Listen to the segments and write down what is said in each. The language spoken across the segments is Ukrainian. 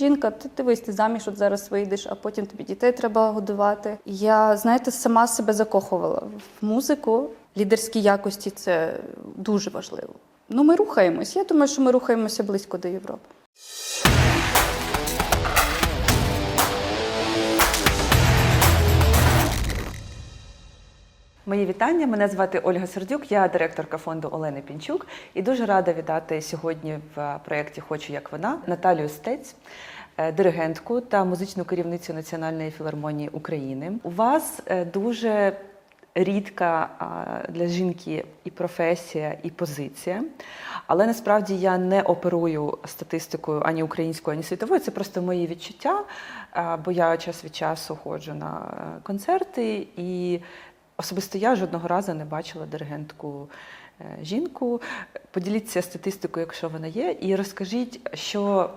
жінка, ти дивись, ти заміж от зараз вийдеш, а потім тобі дітей треба годувати. Я, знаєте, сама себе закохувала в музику. Лідерські якості це дуже важливо. Ну, ми рухаємось. Я думаю, що ми рухаємося близько до Європи. Мої вітання. Мене звати Ольга Сердюк, я директорка фонду Олени Пінчук і дуже рада вітати сьогодні в проєкті Хочу як вона Наталію Стець, е, диригентку та музичну керівницю Національної філармонії України. У вас е, дуже рідка для жінки і професія, і позиція. Але насправді я не оперую статистикою ані українською, ані світовою. Це просто мої відчуття, бо я час від часу ходжу на е, концерти і. Особисто я жодного разу не бачила диригентку е, жінку. Поділіться статистикою, якщо вона є, і розкажіть, що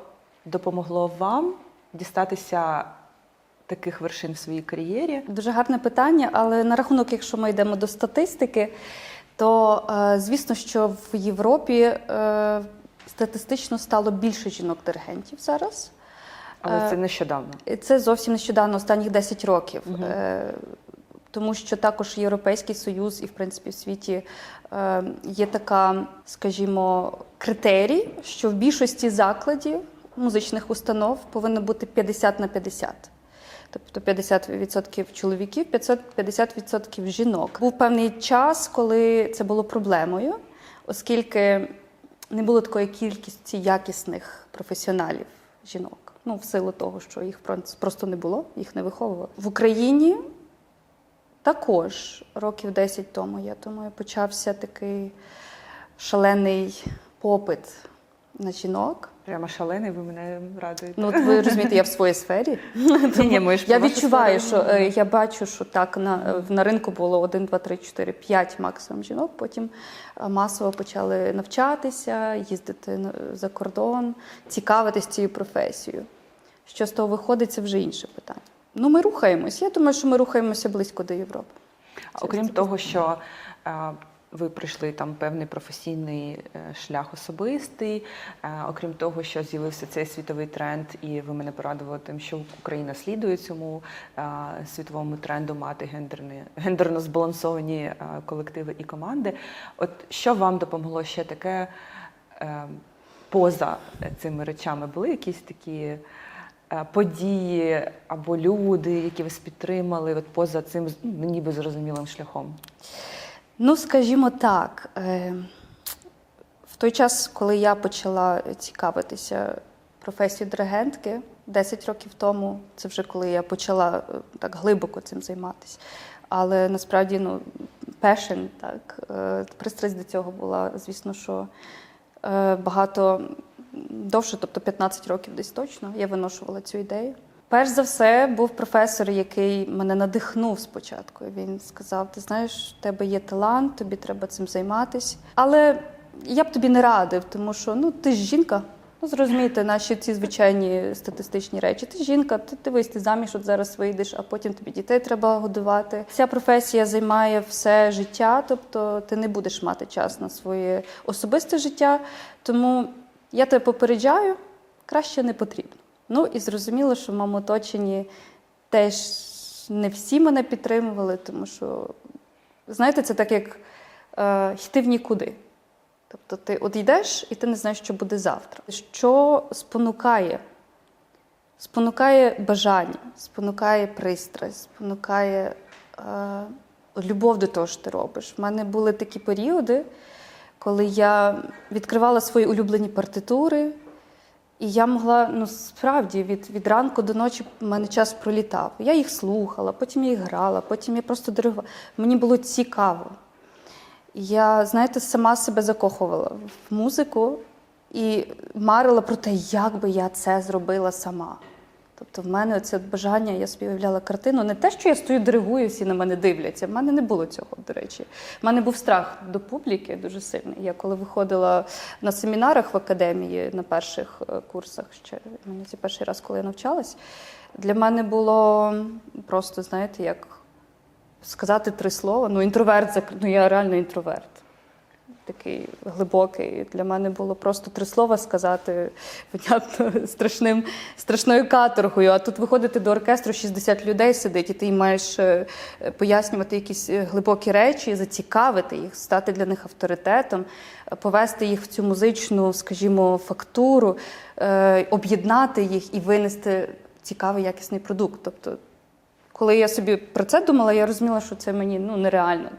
допомогло вам дістатися таких вершин в своїй кар'єрі. Дуже гарне питання, але на рахунок, якщо ми йдемо до статистики, то е, звісно, що в Європі е, статистично стало більше жінок-диригентів зараз. Але Е, це нещодавно. Це зовсім нещодавно, останніх 10 років. Е, Тому що також Європейський Союз і, в принципі, в світі є така, скажімо, критерій, що в більшості закладів музичних установ повинно бути 50 на 50. Тобто 50% чоловіків, 50% жінок. Був певний час, коли це було проблемою, оскільки не було такої кількості якісних професіоналів жінок. Ну, в силу того, що їх просто не було, їх не виховували. В Україні також років 10 тому, я думаю, почався такий шалений попит на жінок. Прямо шалений, ви мене радуєте. Ну, от ви розумієте, я в своїй сфері. Ні, ні, ми ж Я відчуваю, що е, я бачу, що так на, на ринку було 1, 2, 3, 4, 5 максимум жінок. Потім е, масово почали навчатися, їздити на- за кордон, цікавитись цією професією. Що з того виходить, це вже інше питання. Ну, ми рухаємось. Я думаю, що ми рухаємося близько до Європи. А Окрім того, що е, ви пройшли там певний професійний е, шлях особистий, е, окрім того, що з'явився цей світовий тренд, і ви мене порадували тим, що Україна слідує цьому е, світовому тренду мати гендерно збалансовані колективи і команди. От що вам допомогло ще таке поза цими речами? Були якісь такі? Події або люди, які вас підтримали, от поза цим ну, ніби зрозумілим шляхом. Ну, скажімо так, е, в той час, коли я почала цікавитися професією диригентки 10 років тому, це вже коли я почала е, так глибоко цим займатися. Але насправді ну, пешен, так, е, пристрасть до цього була, звісно, що багато довше, тобто 15 років десь точно, я виношувала цю ідею. Перш за все, був професор, який мене надихнув спочатку. Він сказав: ти знаєш, в тебе є талант, тобі треба цим займатися. Але я б тобі не радив, тому що ну ти ж жінка. Ну, зрозумієте, наші ці звичайні статистичні речі. Ти жінка, ти дивись, ти заміж от зараз вийдеш, а потім тобі дітей треба годувати. Ця професія займає все життя, тобто ти не будеш мати час на своє особисте життя. Тому я тебе попереджаю, краще не потрібно. Ну і зрозуміло, що в моєму оточенні теж не всі мене підтримували, тому що, знаєте, це так як е, йти в нікуди. Тобто ти от йдеш і ти не знаєш, що буде завтра. Що спонукає? Спонукає бажання, спонукає пристрасть, спонукає е, любов до того, що ти робиш. В мене були такі періоди, коли я відкривала свої улюблені партитури, і я могла, ну справді, від, від ранку до ночі в мене час пролітав. Я їх слухала, потім я їх грала, потім я просто диригувала. Мені було цікаво. Я, знаєте, сама себе закохувала в музику і марила про те, як би я це зробила сама. Тобто в мене це бажання, я собі уявляла картину. Не те, що я стою, диригую, всі на мене дивляться. В мене не було цього, до речі. В мене був страх до публіки дуже сильний. Я коли виходила на семінарах в академії на перших е, курсах, ще мені це перший раз, коли я навчалась, для мене було просто, знаєте, як сказати три слова. Ну, інтроверт, ну я реально інтроверт. Такий глибокий. Для мене було просто три слова сказати, понятно, страшним, страшною каторгою. А тут виходити до оркестру, 60 людей сидить, і ти маєш е, пояснювати якісь е, глибокі речі, зацікавити їх, стати для них авторитетом, повести їх в цю музичну, скажімо, фактуру, е, об'єднати їх і винести цікавий якісний продукт. Тобто, коли я собі про це думала, я розуміла, що це мені ну, нереально.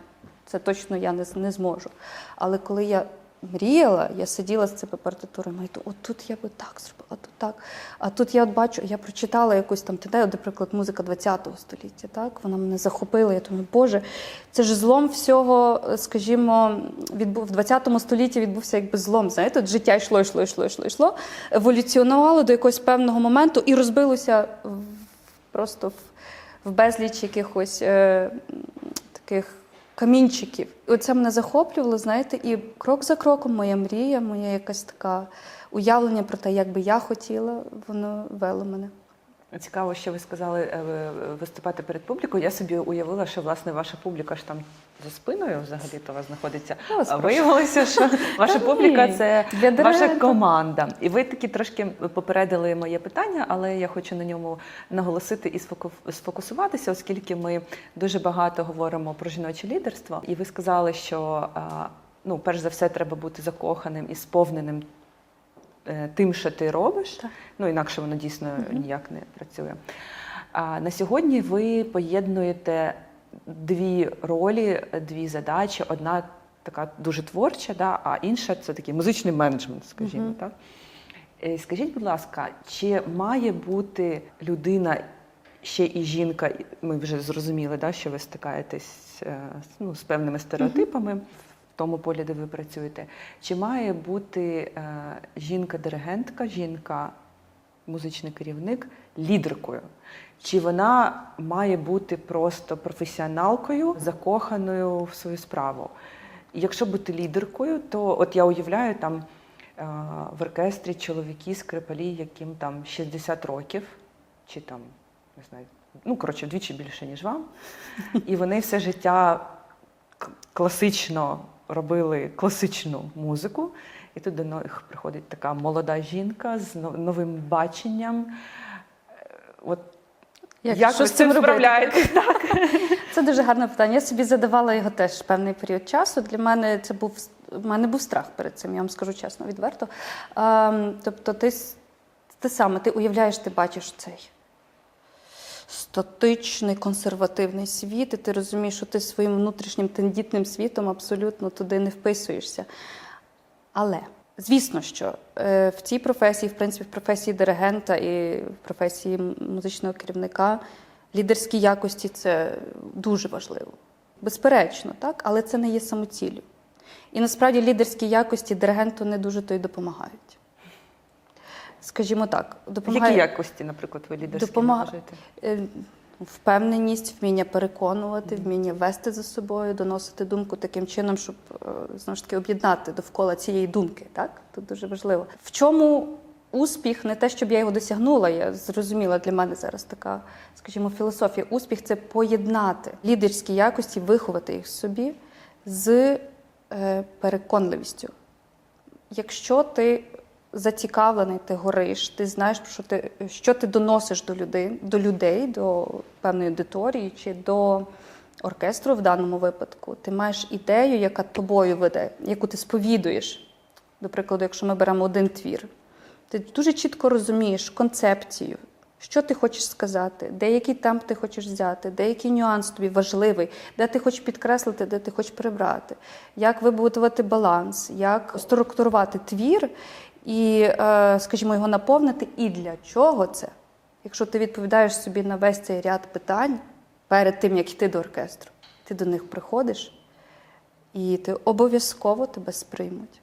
Це точно я не, не зможу. Але коли я мріяла, я сиділа з цими партитурами, і от тут я би так зробила, а тут так. А тут я от бачу, я прочитала якусь там тидею, наприклад, музика ХХ століття. Так? Вона мене захопила. Я думаю, Боже, це ж злом всього, скажімо, відбув в 20 столітті відбувся якби злом. Знаєте, от життя йшло, йшло, йшло, йшло, йшло, еволюціонувало до якогось певного моменту і розбилося в, просто в, в безліч якихось е, таких камінчиків. І оце мене захоплювало, знаєте, і крок за кроком моя мрія, моя якась така уявлення про те, як би я хотіла, воно вело мене. Цікаво, що ви сказали е, виступати перед публікою. Я собі уявила, що власне ваша публіка ж там за спиною взагалі то у вас знаходиться. Я А виявилося, що ваша Та публіка це для ваша команда. І ви таки трошки попередили моє питання, але я хочу на ньому наголосити і сфокусуватися, оскільки ми дуже багато говоримо про жіноче лідерство. І ви сказали, що ну, перш за все, треба бути закоханим і сповненим е, тим, що ти робиш. Так. Ну інакше воно дійсно ніяк не працює. А на сьогодні ви поєднуєте дві ролі, дві задачі. Одна така дуже творча, да, а інша це такий музичний менеджмент, скажімо Мгм. так. Е, Скажіть, будь ласка, чи має бути людина ще і жінка? Ми вже зрозуміли, да, що ви стикаєтесь е, ну, з певними стереотипами в тому полі, де ви працюєте. Чи має бути е, жінка-диригентка, жінка музичний керівник лідеркою? Чи вона має бути просто професіоналкою, закоханою в свою справу? І якщо бути лідеркою, то от я уявляю там е, в оркестрі чоловіки скрипалі, яким там 60 років, чи там не знаю, ну коротше, вдвічі більше, ніж вам. І вони все життя класично робили класичну музику. І тут до них приходить така молода жінка з новим баченням. Е, От Як, як, що ви з цим справляєтесь? Так. Це дуже гарне питання. Я собі задавала його теж певний період часу. Для мене це був в мене був страх перед цим, я вам скажу чесно, відверто. Ем, тобто, ти, те саме, ти уявляєш, ти бачиш цей статичний консервативний світ, і ти розумієш, що ти своїм внутрішнім тендітним світом абсолютно туди не вписуєшся. Але звісно, що е, в цій професії, в принципі, в професії диригента і в професії музичного керівника лідерські якості це дуже важливо. Безперечно, так, але це не є самоціллю. І насправді лідерські якості диригенту не дуже то й допомагають. Скажімо так, допомагає Які якості, наприклад, ви лідерські Допомага- вважаєте? Е, Впевненість, вміння переконувати, вміння вести за собою, доносити думку таким чином, щоб е, знову ж таки об'єднати довкола цієї думки. Так? Тут дуже важливо. В чому успіх, не те, щоб я його досягнула, я зрозуміла для мене зараз така, скажімо, філософія. Успіх це поєднати лідерські якості, виховати їх собі з е, переконливістю. Якщо ти зацікавлений, ти гориш, ти знаєш, що ти, що ти доносиш до людей, до людей, до певної аудиторії чи до оркестру в даному випадку, ти маєш ідею, яка тобою веде, яку ти сповідуєш. До прикладу, якщо ми беремо один твір, ти дуже чітко розумієш концепцію, що ти хочеш сказати, де який темп ти хочеш взяти, де який нюанс тобі важливий, де ти хочеш підкреслити, де ти хочеш прибрати, як вибудувати баланс, як структурувати твір і, е, скажімо, його наповнити. І для чого це? Якщо ти відповідаєш собі на весь цей ряд питань перед тим, як йти до оркестру, ти до них приходиш, і ти обов'язково тебе сприймуть.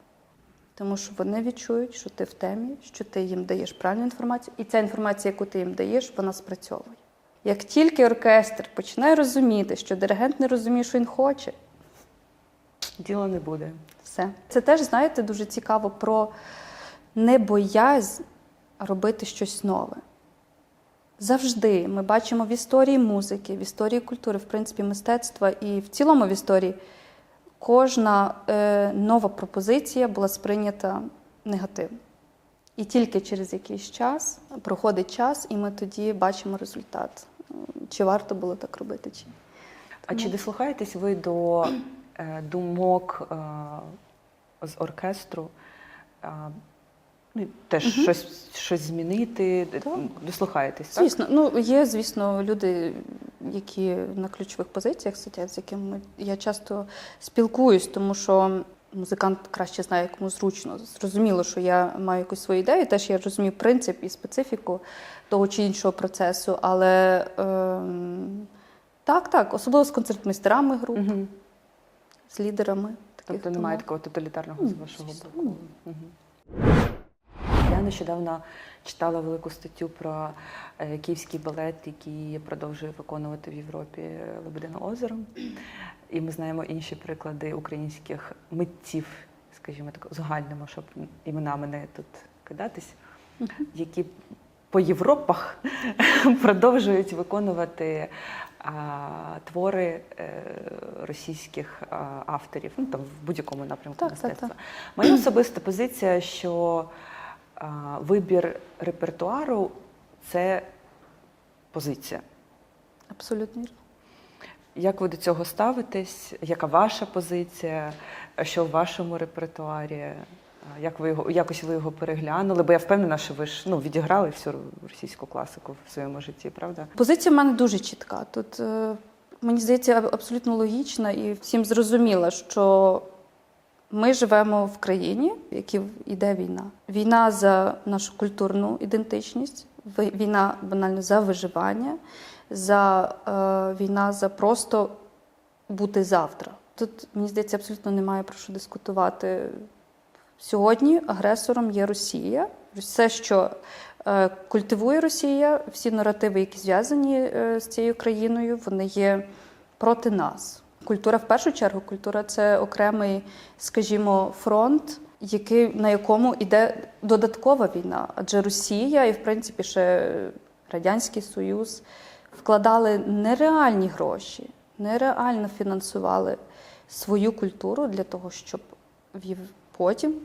Тому що вони відчують, що ти в темі, що ти їм даєш правильну інформацію, і ця інформація, яку ти їм даєш, вона спрацьовує. Як тільки оркестр починає розуміти, що диригент не розуміє, що він хоче, Діла не буде. все. Це теж, знаєте, дуже цікаво про небоязнь робити щось нове. Завжди ми бачимо в історії музики, в історії культури, в принципі, мистецтва і в цілому в історії кожна е, нова пропозиція була сприйнята негативно. І тільки через якийсь час проходить час, і ми тоді бачимо результат. Чи варто було так робити, чи ні. А чи дослухаєтесь ви до е, думок е, з оркестру? Е, ну, теж щось, щось змінити? Так. Дослухаєтесь, так? Звісно, ну є, звісно, люди, які на ключових позиціях сидять, з якими я часто спілкуюсь, тому що музикант краще знає, як йому зручно. Зрозуміло, що я маю якусь свою ідею, теж я розумію принцип і специфіку того чи іншого процесу. Але ем, так, так, особливо з концертмейстерами груп, Угу. з лідерами. Таких Тобто немає тому- такого тоталітарного з вашого боку. ні. Я нещодавно читала велику статтю про е, київський балет, який продовжує виконувати в Європі Лебедине озеро. І ми знаємо інші приклади українських митців, скажімо так, загальнимо, щоб іменами не тут кидатись, які по Європах продовжують виконувати а, твори е, російських а, авторів, ну там в будь-якому напрямку Так, так, мистецтва. так. Моя особиста позиція, що вибір репертуару це позиція. Абсолютно вірно. Як ви до цього ставитесь? Яка ваша позиція? Що в вашому репертуарі? Як ви його якось ви його переглянули? Бо я впевнена, що ви ж ну відіграли всю російську класику в своєму житті, правда? Позиція в мене дуже чітка. Тут е, мені здається аб- абсолютно логічна і всім зрозуміла, що ми живемо в країні, в якій йде війна. Війна за нашу культурну ідентичність, війна банально за виживання, за е, війна за просто бути завтра. Тут мені здається, абсолютно немає про що дискутувати. Сьогодні агресором є Росія. Все, що е, культивує Росія, всі наративи, які зв'язані е, з цією країною, вони є проти нас. Культура, в першу чергу, культура це окремий, скажімо, фронт, який, на якому йде додаткова війна. Адже Росія і, в принципі, ще Радянський Союз вкладали нереальні гроші, нереально фінансували свою культуру для того, щоб потім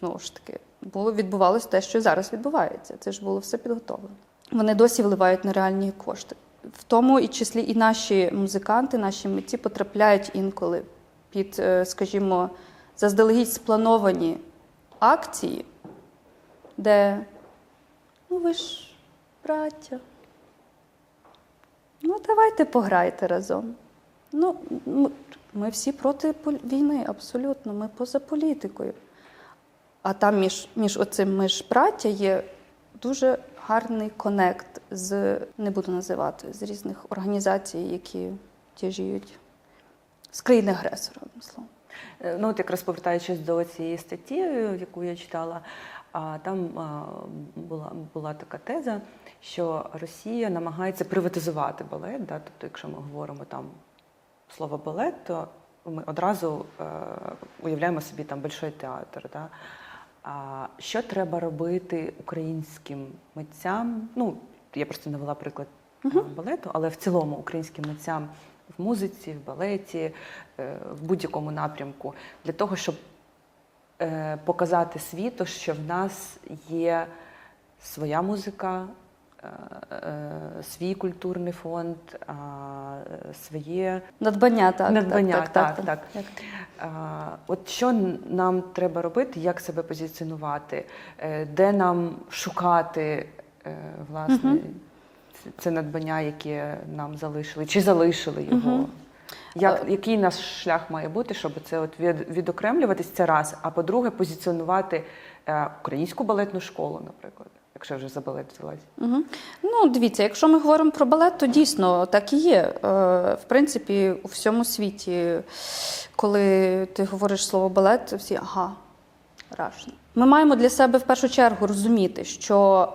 знову ж таки було відбувалося те, що зараз відбувається. Це ж було все підготовлено. Вони досі вливають нереальні кошти. В тому і числі і наші музиканти, наші митці потрапляють інколи під, е, скажімо, заздалегідь сплановані акції, де ну ви ж браття. Ну, давайте пограйте разом. Ну, ми всі проти війни, абсолютно. Ми поза політикою. А там між, між оцим між браття є дуже гарний конект з, не буду називати, з різних організацій, які тяжіють з країни агресора, словом. Е, Ну, от якраз повертаючись до цієї статті, яку я читала, там була, була така теза, що Росія намагається приватизувати балет. Да? Тобто, якщо ми говоримо там слово балет, то ми одразу е, уявляємо собі там большой театр. Да? А що треба робити українським митцям? Ну, я просто навела приклад е, балету, але в цілому українським митцям в музиці, в балеті, е, в будь-якому напрямку, для того, щоб е, показати світу, що в нас є своя музика, свій культурний фонд, своє Надбання, так. Надбання, так, так, так. А, От що нам треба робити, як себе позиціонувати, де нам шукати власне Мгм. це- це надбання, яке нам залишили, чи залишили його? Мгм. Як, Е, який наш шлях має бути, щоб це от від, відокремлюватись це раз, а по-друге, позиціонувати е, українську балетну школу, наприклад, якщо вже за балет взялась. Угу. Ну, дивіться, якщо ми говоримо про балет, то дійсно так і є. Е, В принципі, у всьому світі, коли ти говориш слово балет, всі ага, рашно. Ми маємо для себе в першу чергу розуміти, що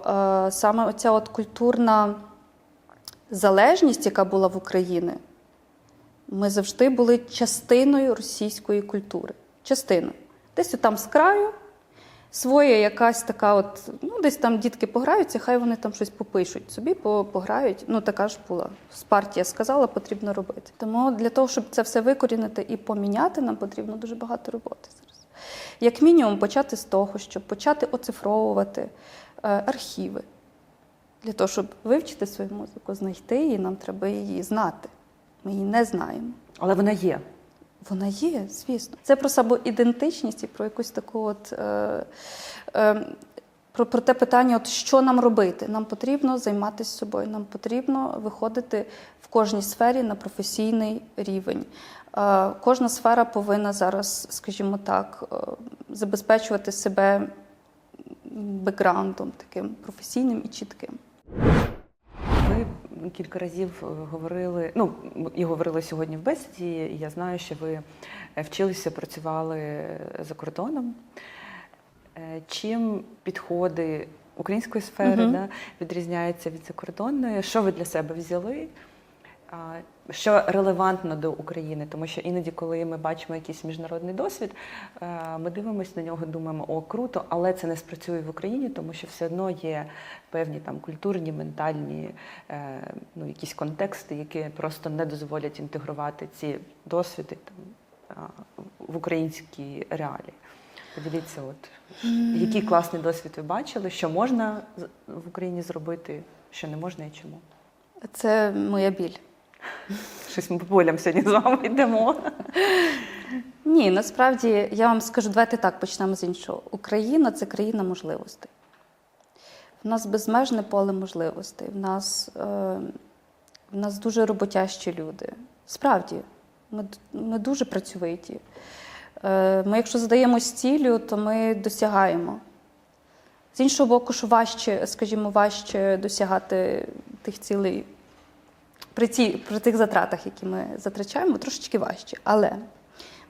е, саме оця от культурна залежність, яка була в Україні, ми завжди були частиною російської культури. Частиною. Десь там з краю, своя якась така, от, ну, десь там дітки пограються, хай вони там щось попишуть собі, пограють. Ну, така ж була. З партія сказала, потрібно робити. Тому для того, щоб це все викорінити і поміняти, нам потрібно дуже багато роботи зараз. Як мінімум, почати з того, щоб почати оцифровувати е, архіви. Для того, щоб вивчити свою музику, знайти її, нам треба її знати. Ми її не знаємо. Але вона є. Вона є, звісно. Це про самоідентичність і про якусь таку от. Е, е, про, про те питання, от що нам робити. Нам потрібно займатися собою, нам потрібно виходити в кожній сфері на професійний рівень. Е, кожна сфера повинна зараз, скажімо так, е, забезпечувати себе бекграундом таким професійним і чітким. Ви кілька разів е, говорили, ну і говорили сьогодні в бесіді. Я знаю, що ви е, вчилися, працювали за кордоном. Е, Чим підходи української сфери Мгм. да, відрізняються від закордонної? Що ви для себе взяли? Що релевантно до України? Тому що іноді, коли ми бачимо якийсь міжнародний досвід, е, ми дивимося на нього, думаємо, о, круто, але це не спрацює в Україні, тому що все одно є певні там культурні, ментальні е, ну, якісь контексти, які просто не дозволять інтегрувати ці досвіди там, в українські реалії. Поділіться, от який класний досвід ви бачили, що можна в Україні зробити, що не можна і чому? Це моя біль. Щось ми по полям сьогодні з вами йдемо. Ні, насправді я вам скажу, давайте так почнемо з іншого. Україна це країна можливостей. В нас безмежне поле можливостей. В нас, е, в нас дуже роботящі люди. Справді, ми, ми дуже працьовиті. Е, ми, якщо задаємось ціллю, то ми досягаємо. З іншого боку, що важче, скажімо, важче досягати тих цілей при, ці, при тих затратах, які ми затрачаємо, трошечки важче. Але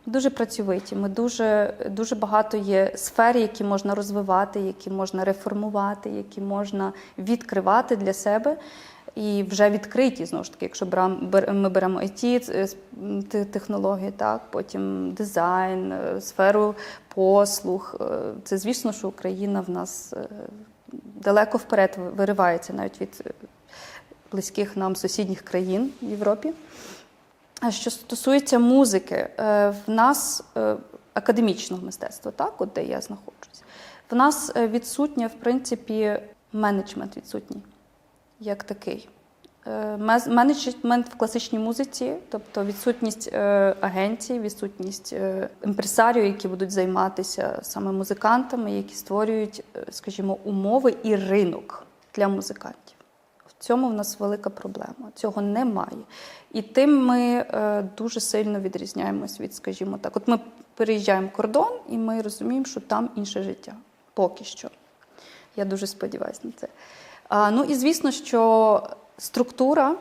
ми дуже працьовиті, ми дуже, дуже багато є сфер, які можна розвивати, які можна реформувати, які можна відкривати для себе. І вже відкриті знову ж таки, якщо ми беремо IT, е, технології, так, потім дизайн, е, сферу послуг. е, Це звісно, що Україна в нас далеко вперед виривається навіть від близьких нам сусідніх країн в Європі. А що стосується музики, в нас академічного мистецтва, так, от де я знаходжусь, в нас відсутня, в принципі, менеджмент відсутній як такий. Е, Менеджмент в класичній музиці, тобто відсутність е, агенцій, відсутність е, імпресаріїв, які будуть займатися саме музикантами, які створюють, скажімо, умови і ринок для музикантів. В цьому в нас велика проблема. Цього немає. І тим ми дуже сильно відрізняємось від, скажімо так. От ми переїжджаємо кордон, і ми розуміємо, що там інше життя. Поки що. Я дуже сподіваюся на це. Ну і звісно, що структура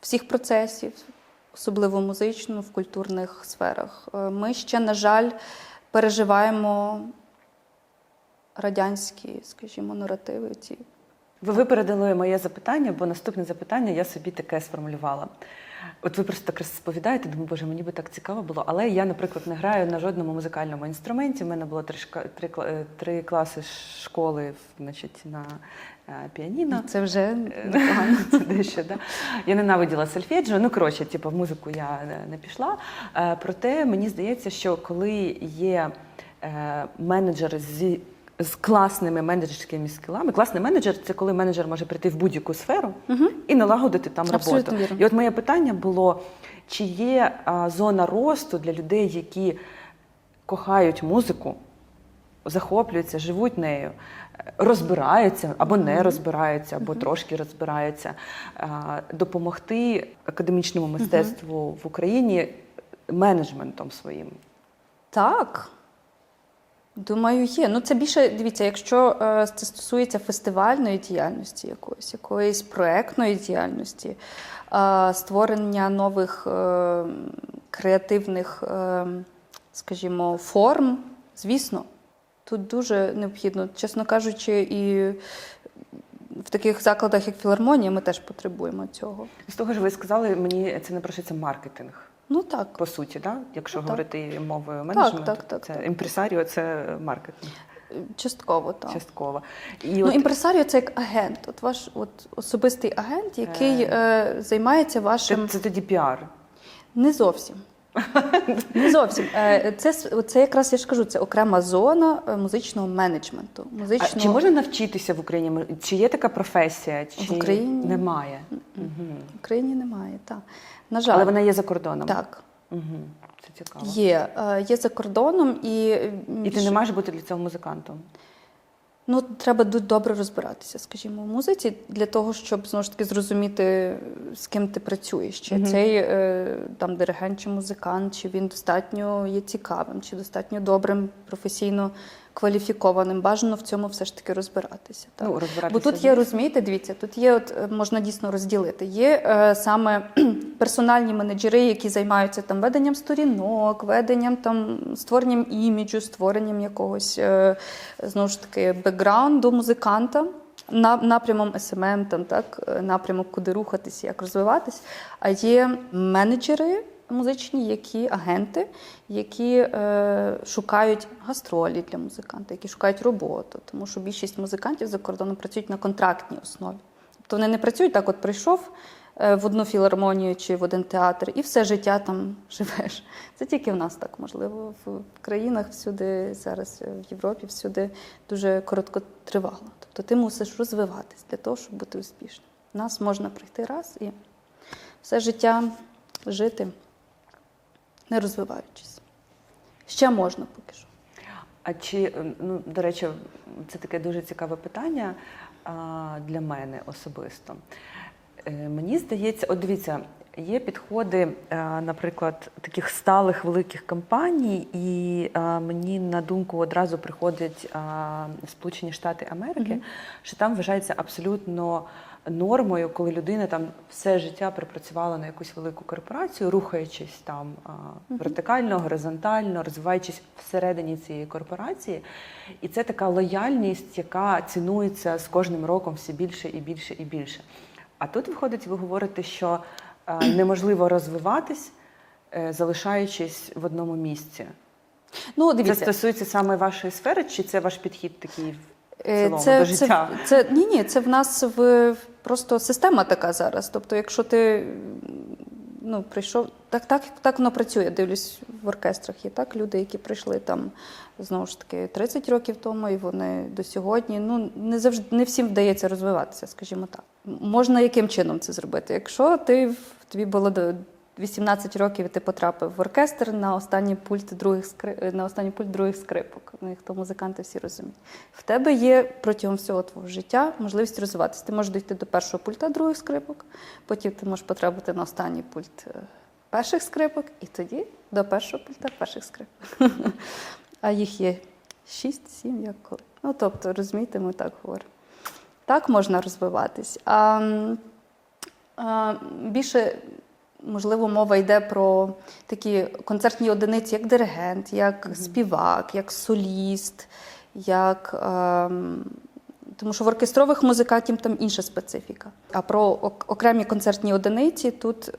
всіх процесів, особливо музичну, в культурних сферах, е, ми ще, на жаль, переживаємо радянські, скажімо, наративи. Ці. Ви випередили моє запитання, бо наступне запитання я собі таке сформулювала. От ви просто так розповідаєте, думаю, боже, мені би так цікаво було. Але я, наприклад, не граю на жодному музикальному інструменті. У мене було три, три, е, три класи школи значить, на е, піаніно. Це вже Е. Це дещо, да. Я ненавиділа сольфеджіо. Ну, коротше, типу, в музику я не- пішла. Проте мені здається, що коли є менеджер зі. З класними менеджерськими скілами. Класний менеджер це коли менеджер може прийти в будь-яку сферу Мгм. і налагодити там Абсолютно роботу. вірно. І от моє питання було: чи є а, зона росту для людей, які кохають музику, захоплюються, живуть нею, розбираються або не розбираються, або трошки розбираються, а, допомогти академічному мистецтву в Україні менеджментом своїм. Так. Думаю, є. Ну, це більше, дивіться, якщо е, це стосується фестивальної діяльності якоїсь, якоїсь проектної діяльності, е, створення нових е, креативних, скажімо, форм, звісно, тут дуже необхідно. Чесно кажучи, і в таких закладах, як філармонія, ми теж потребуємо цього. З того ж ви сказали, мені це не прошиться маркетинг. Ну так. По суті, да? якщо Ну, так. говорити мовою менеджменту, так, так, це так. імпресаріо, це маркетинг. частково так. частково. І Ну, от, імпресаріо це як агент. От ваш от особистий агент, який е, займається вашим це, це тоді піар. не зовсім. Не зовсім. Е, Це, це якраз я ж кажу, це окрема зона е, музичного менеджменту. А чи можна навчитися в Україні? Чи є така професія? Чи В Україні? немає? Угу. В Україні немає, так. На жаль, Але вона є за кордоном. так. Угу. Це цікаво. Є. Е, Є за кордоном і, І ти не маєш бути для цього музикантом. Ну, треба добре розбиратися, скажімо, в музиці для того, щоб знову ж таки зрозуміти, з ким ти працюєш. Чи Мгм. цей е, там диригент чи музикант, чи він достатньо є цікавим, чи достатньо добрим, професійно кваліфікованим. Бажано в цьому все ж таки розбиратися. Так? Ну, розбиратися Бо тут є, розумієте, дивіться, тут є, от е, можна дійсно розділити. Є е, саме персональні менеджери, які займаються там веденням сторінок, веденням там створенням іміджу, створенням якогось е, знову ж таки бекграунду музиканта. Напрямом SMM, там так е, напрямок, куди рухатися, як розвиватись. А є менеджери музичні, які агенти, які е, шукають гастролі для музиканта, які шукають роботу, тому що більшість музикантів за кордоном працюють на контрактній основі. Тобто вони не працюють так, от прийшов в одну філармонію чи в один театр, і все життя там живеш. Це тільки в нас так можливо. В країнах всюди зараз е, в Європі всюди дуже короткотривало. Тобто ти мусиш розвиватись для того, щоб бути успішним. Нас можна прийти раз і все життя жити, не розвиваючись. Ще можна поки що. А чи ну до речі, це таке дуже цікаве питання а, для мене особисто. Е, Мені здається, от дивіться, є підходи, е, наприклад, таких сталих великих компаній, і е, мені на думку одразу приходять Сполучені Штати Америки, Мгм. що там вважається абсолютно нормою, коли людина там все життя пропрацювала на якусь велику корпорацію, рухаючись там вертикально, горизонтально, розвиваючись всередині цієї корпорації. І це така лояльність, яка цінується з кожним роком все більше і більше і більше. А тут виходить, ви говорите, що неможливо розвиватись, е, залишаючись в одному місці. Ну, Це стосується саме вашої сфери, чи це ваш підхід такий в Е, цілому це, до життя? Це, це, ні, ні, це в нас в, в- просто система така зараз. Тобто, якщо ти ну, прийшов, так, так, так воно працює. Дивлюсь, в оркестрах є так люди, які прийшли там знову ж таки 30 років тому, і вони до сьогодні. Ну не завжди не всім вдається розвиватися, скажімо так. Можна яким чином це зробити? Якщо ти тобі було до 18 років, і ти потрапив в оркестр на останній пульт других скри... на останній пульт других скрипок. Ну, їх то музиканти всі розуміють. В тебе є протягом всього твого життя можливість розвиватися. Ти можеш дійти до першого пульта других скрипок, потім ти можеш потрапити на останній пульт е, перших скрипок, і тоді до першого пульта перших скрипок. А їх є 6-7, як коли. Ну, тобто, розумієте, ми так говоримо. Так можна розвиватись. А, а більше, можливо, мова йде про такі концертні одиниці, як диригент, як співак, як соліст, як. ем, тому що в оркестрових музикантів там інша специфіка. А про окремі концертні одиниці тут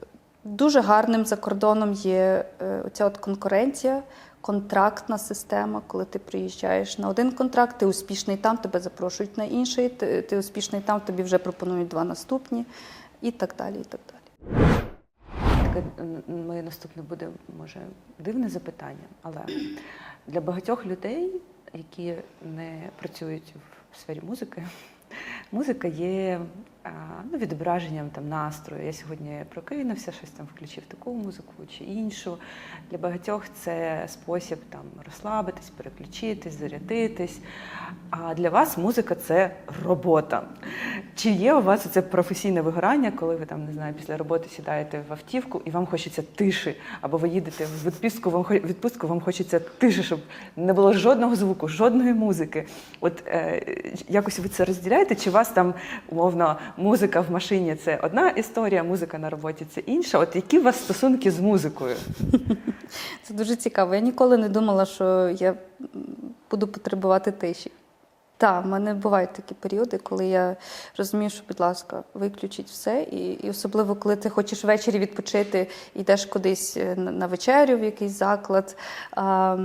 дуже гарним за кордоном є е, оця от конкуренція, контрактна система, коли ти приїжджаєш на один контракт, ти успішний там, тебе запрошують на інший, ти, ти успішний там, тобі вже пропонують два наступні, і так далі. І так далі. Таке моє наступне буде може дивне запитання, але для багатьох людей, які не працюють в сфері музики, музика є ну, відображенням там настрою. Я сьогодні прокинувся, щось там включив таку музику чи іншу. Для багатьох це спосіб там розслабитись, переключитись, зарядитись. А для вас музика це робота. Чи є у вас це професійне вигорання, коли ви там не знаю, після роботи сідаєте в автівку і вам хочеться тиші, або ви їдете в відпустку, вам відпустку, вам хочеться тиші, щоб не було жодного звуку, жодної музики. От е, якось ви це розділяєте? Чи вас там умовно музика в машині це одна історія, музика на роботі це інша? От які у вас стосунки з музикою? Це дуже цікаво. Я ніколи не думала, що я буду потребувати тиші. Так, в мене бувають такі періоди, коли я розумію, що, будь ласка, виключіть все. І, і особливо, коли ти хочеш ввечері відпочити, йдеш кудись е, на вечерю в якийсь заклад, а,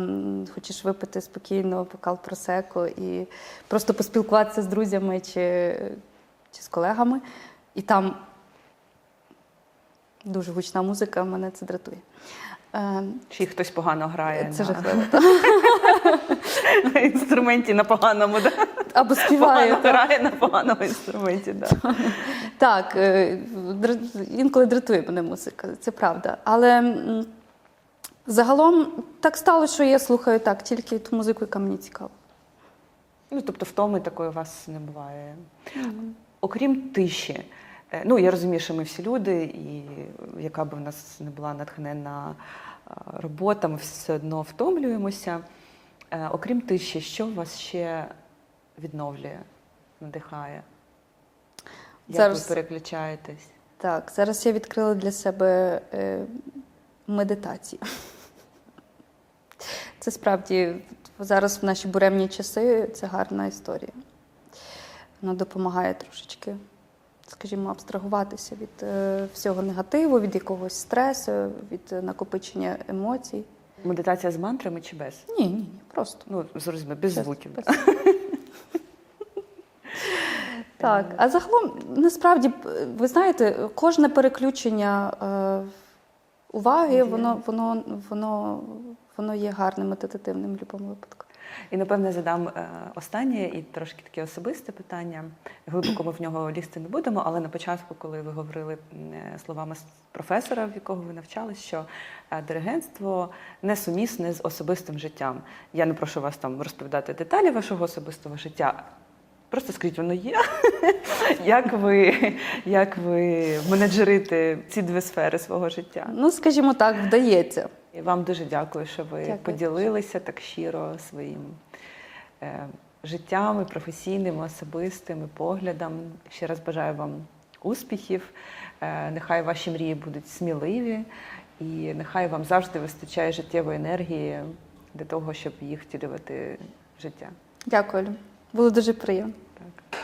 хочеш випити спокійно бокал просеко і просто поспілкуватися з друзями чи, чи з колегами. І там дуже гучна музика, мене це дратує. Е, Чи хтось погано грає Це на, жахливо. на інструменті на поганому, да? Або співає. погано грає на поганому інструменті. Да. Так, е, інколи дратує мене музика, це правда. Але загалом так сталося, що я слухаю так, тільки ту музику, яка мені цікава. Ну, тобто втоми такої у вас не буває. Окрім тиші, е, ну я розумію, що ми всі люди, і яка б в нас не була натхненна е, робота, ми все одно втомлюємося. Е, Окрім тиші, що вас ще відновлює, надихає? Як Зараз- ви переключаєтесь? Так, зараз я відкрила для себе е, медитацію. Це справді зараз в наші буремні часи це гарна історія. Вона допомагає трошечки, скажімо, абстрагуватися від е, всього негативу, від якогось стресу, від е, накопичення емоцій. Медитація з мантрами чи без? Ні, ні, ні, просто. Ну, зрозуміло, без Без- звуків. без- Так, а загалом, насправді, ви знаєте, кожне переключення е, уваги, воно, воно, воно, воно є гарним медитативним в будь-якому випадку. І напевне задам е, останнє і трошки таке особисте питання. Глибоко ми в нього лізти не будемо, але на початку, коли ви говорили е, словами професора, в якого ви навчались, що е, диригентство несумісне з особистим життям. Я не прошу вас там розповідати деталі вашого особистого життя. Просто скажіть, воно є. як ви, як ви менеджерите ці дві сфери свого життя? Ну, скажімо так, вдається. І вам дуже дякую, що ви Дякую. поділилися так щиро своїм е, життям, і професійним, особистим і поглядом. Ще раз бажаю вам успіхів. Е, нехай ваші мрії будуть сміливі, і нехай вам завжди вистачає життєвої енергії для того, щоб їх втілювати в життя. Дякую, Було дуже приємно. Так.